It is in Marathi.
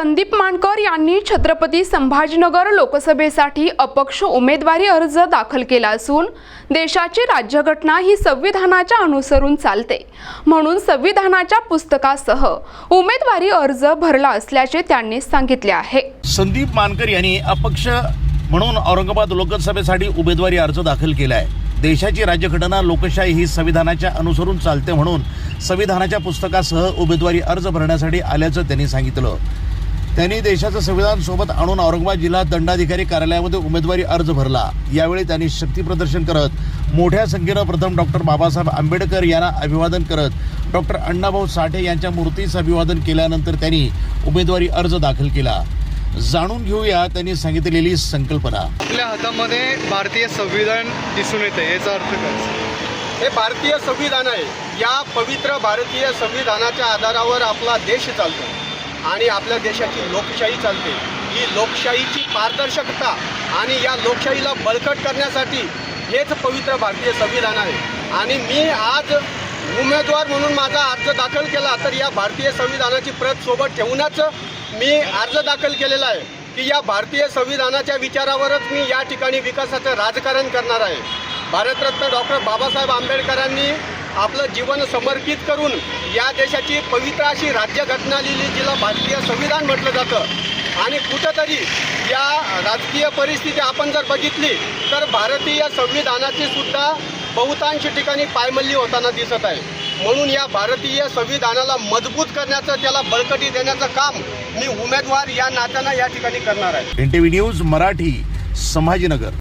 संदीप मानकर यांनी छत्रपती संभाजीनगर लोकसभेसाठी अपक्ष उमेदवारी अर्ज दाखल केला असून देशाची राज्यघटना ही संविधानाच्या अनुसरून चालते. म्हणून संविधानाच्या पुस्तकासह उमेदवारी अर्ज भरला असल्याचे त्यांनी सांगितले आहे. संदीप मानकर यांनी अपक्ष म्हणून औरंगाबाद लोकसभेसाठी उमेदवारी अर्ज दाखल केला आहे. देशाची राज्यघटना लोकशाही ही संविधानाच्या अनुसरून चालते म्हणून संविधानाच्या पुस्तकासह उमेदवारी अर्ज भरण्यासाठी आल्याचं त्यांनी सांगितलं. त्यांनी देशाचं संविधान सोबत आणून औरंगाबाद जिल्हा दंडाधिकारी कार्यालयामध्ये उमेदवारी अर्ज भरला. यावेळी त्यांनी शक्तीप्रदर्शन करत मोठ्या संख्येनं प्रथम डॉक्टर बाबासाहेब आंबेडकर यांना अभिवादन करत डॉक्टर अण्णाभाऊ साठे यांच्या मूर्तीस अभिवादन केल्यानंतर त्यांनी उमेदवारी अर्ज दाखल केला. जाणून घेऊया त्यांनी सांगितलेली संकल्पना. आपल्या हातामध्ये भारतीय संविधान दिसून येते याचा अर्थ काय? हे भारतीय संविधान आहे. या पवित्र भारतीय संविधानाच्या आधारावर आपला देश चालतो. आणि आपल्या देशाची लोकशाही चालते. ही लोकशाहीची पारदर्शकता आणि या लोकशाहीला बळकट करण्यासाठी हेच पवित्र भारतीय संविधान आहे. आणि मी आज उमेदवार म्हणून माझा अर्ज दाखल केला तर या भारतीय संविधानाची प्रत सोबत ठेवूनच मी अर्ज दाखल केलेला आहे की या भारतीय संविधानाच्या विचारावरच मी या ठिकाणी विकासाचं राजकारण करणार आहे. भारतरत्न डॉक्टर बाबासाहेब आंबेडकरांनी आपलं जीवन समर्पित करून या देशाची पवित्र अशी राज्यघटना लिहिली जिला भारतीय संविधान म्हटलं जातं. आणि कुठंतरी या राजकीय परिस्थिती आपण जर बघितली तर भारतीय संविधानाची सुद्धा बहुतांश ठिकाणी पायमल्ली होताना दिसत आहे. म्हणून या भारतीय संविधानाला मजबूत करण्याचं त्याला बळकटी देण्याचं काम मी उमेदवार या नात्यानं या ठिकाणी करणार आहे. N T V news Marathi Sambhajinagar.